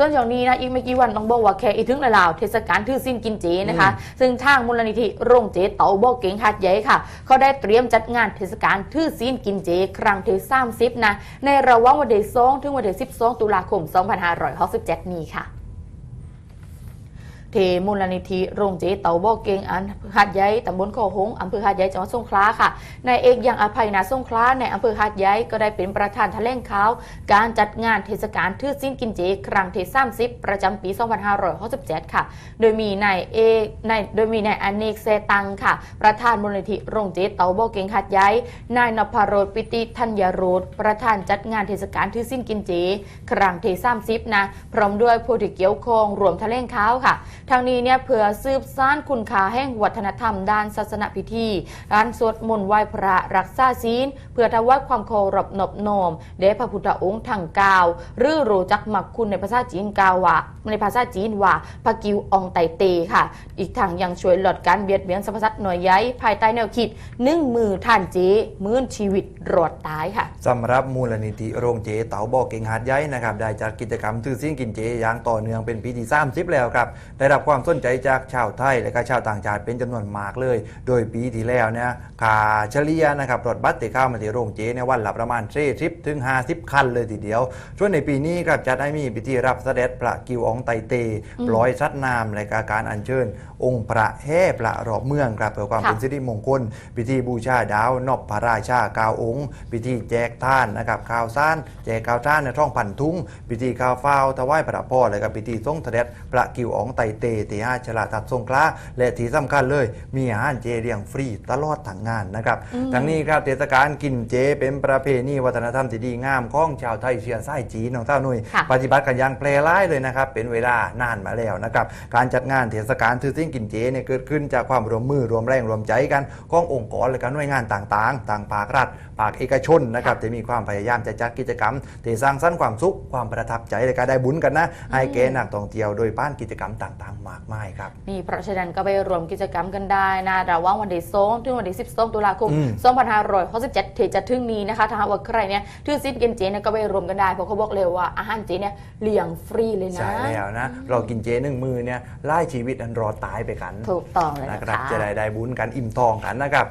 ส่วนช่วงนี้นะอีกไม่กี่วันต้องบอกว่าแค่อีกถึงละลาวเทศกาลถือสิ้นกินเจนะคะ ซึ่งทางมูลนิธิโรงเจเตาบ่อเก่งหัดใหญ่ค่ะ เขาได้เตรียมจัดงานเทศกาลถือสิ้นกินเจ ครั้งที่30นะในระหว่างวันที่2ถึงวันที่12 ตุลาคม 2567 นี้ค่ะ เทมูลนิธิโรงเจเตาบ่อเกงอันหาดใหญ่ตำบลโคหงอำเภอหาดใหญ่จังหวัดสงขลาค่ะนายเอกยังอภัยนาสงขลาในอำเภอหาดใหญ่ก็ได้เป็นประธานแถลงข่าวการจัดงานเทศกาลทื่อสิ้นกินเจ ครั้งที่30 ประจำปี 2567 ค่ะ โดยมีนายเอกนายโดยมีนายอเนกเซตังค่ะ ประธานมูลนิธิโรงเจเตาบ่อเกงหาดใหญ่นายนภโรธปิติธัญโรธประธานจัดงานเทศกาลทื่อสิ้นกินเจ ครั้งที่30นะพร้อมด้วยผู้ที่เกี่ยวข้องรวมแถลงข่าวค่ะ ทางนี้เนี่ยเพื่อสืบสานคุณค่าแห่งวัฒนธรรมด้านศาสนพิธีการสวดมนต์ไหว้พระรักษาศีล เพื่อถวายความเคารพนอบนอมแด่พระพุทธองค์ทั้งเก้าหรือรู้จักหมักคุณในภาษาจีนกาวว่าในภาษาจีนว่าพระกิวองไตเตค่ะ อีกทางยังช่วยลดการเบียดเบียนสรรพสัตว์หน่วยใยภายใต้แนวคิดหนึ่งมือท่านเจมื่นชีวิตรอดตายค่ะสำหรับมูลนิธิโรงเจเต๋าบ่อเก่งหาดใหญ่นะครับได้จัดกิจกรรมถือสิ้นกินเจอย่างต่อเนื่องเป็นปีที่30แล้วครับได้รับความสนใจจากชาวไทยและก็ชาวต่างชาติเป็นจำนวนมากเลย โดยปีที่แล้วเนี่ยค่าเฉลี่ยนะครับรถบัสที่เข้ามาที่โรงเจในยวันละประมาณเทริปถึง 50 คันเลยทีเดียวส่วนในปีนี้ครับจัดให้มีพิธีรับเสด็จพระกิวองไตเตปล่อยสัตว์น้ำและกการอัญเชิญ องค์พระแห่พระรอบเมืองครับเพื่อความเป็นสิริมงคล พิธีบูชาดาวนอบพระราชากาองค์ พิธีแจกท่านนะครับข้าวสารแจกข้าวท่านในท้องพันทุงพิธีข้าวเฝ้าถวายพระพ่อและก็พิธีทรงเสด็จพระกิวอองไตเตตีห้าฉลาดตัดทรงคลาและที่สำคัญเลยมีอาหารเจเลี้ยงฟรีตลอดทั้งงานนะครับทั้งนี้ครับเทศกาลกินเจเป็นประเพณีวัฒนธรรมที่ดีงามของชาวไทยเชื้อสายจีนน้องเต้าหนุ่ยค่ะปฏิบัติกันอย่างแปรร้ายเลยนะครับเป็นเวลานานมาแล้วนะครับการจัดงานเทศกาลถือสิ้นกินเจเนี่ยเกิดขึ้นจากความร่วมมือรวมแรงรวมใจกันขององค์กรและการหน่วยงานต่างๆ ต่างภาครัฐภาคเอกชนนะครับที่มีความพยายามจะจัดกิจกรรมที่สร้างสรรค์ความสุขความประทับใจและการได้บุญกันนะให้แก่นักท่องเที่ยวโดยป้านกิจกรรมต่างๆมากมายครับ นี่เพราะฉะนั้นก็ไปรวมกิจกรรมกันได้นะระหว่างวันที่2ถึงวันที่12ตุลาคมอืม2567ที่จะถึงนี้นะคะถ้าหากว่าใครเนี่ยถือซิดกินเจเนี่ยก็ไปรวมกันได้เพราะเขาบอกเลยว่าอาหารเจเนี่ยเลี้ยงฟรีเลยนะ ใช่แล้วนะ เรากินเจหนึ่งมือเนี่ยไล่ชีวิตอันรอดตายไปกันถูกต้องเลยนะนะครับคะจะได้ได้บุญกันอิ่มทองกันนะครับ